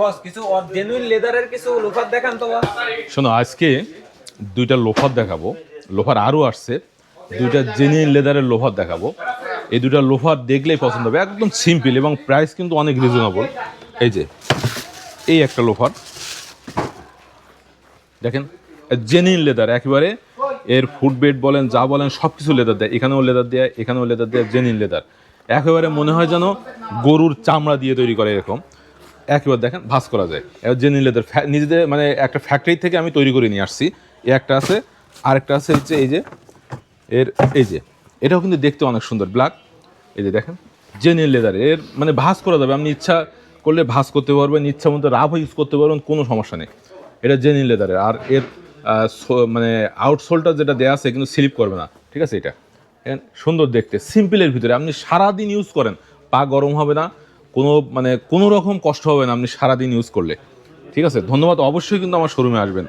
বস, কিছু জেনুইন লেদারের কিছু লোফার দেখান তো শোনো, আজকে দুইটা লোফার দেখাবো। লোফার আরও আসছে। দুইটা জেনুইন লেদারের লোফার দেখাবো। এই দুটা লোফার দেখলেই পছন্দ হবে। একদম সিম্পল এবং প্রাইস কিন্তু অনেক রিজনেবল এই যে, এই একটা লোফার। দেখেন জেনুইন লেদার একেবারে এর ফুটবেড বলেন, যা বলেন সব কিছু লেদার দেয়। এখানেও লেদার দেয়, এখানেও লেদার দেয় জেনুইন লেদার একেবারে মনে হয় যেন গরুর চামড়া দিয়ে তৈরি করে এরকম। একেবারে দেখেন ভাস করা যায়। জেনুইন লেদার নিজেদের মানে একটা ফ্যাক্টরি থেকে আমি তৈরি করে নিয়ে আসছি। এ একটা আছে, আরেকটা আছে হচ্ছে এই যে, এর এই যে। এটাও কিন্তু দেখতে অনেক সুন্দর ব্ল্যাক এই যে দেখেন জেনুইন লেদার এর মানে ভাস করা যাবে। আপনি ইচ্ছা করলে ভাস করতে পারবেন, ইচ্ছা মতো রাফ ইউজ করতে পারবেন, কোনো সমস্যা নেই। এটা জেনুইন লেদারের আর এর মানে আউটসোলটা যেটা দেওয়া আছে, কিন্তু স্লিপ করবে না। ঠিক আছে এটা? সুন্দর দেখতে। সিম্পলের ভিতরে। আপনি সারাদিন ইউজ করেন, পা গরম হবে না। কোনো মানে কোনো রকম কষ্ট হবে না আপনি সারাদিন ইউজ করলে। ঠিক আছে? ধন্যবাদ। অবশ্যই কিন্তু আমার শোরুমে আসবেন।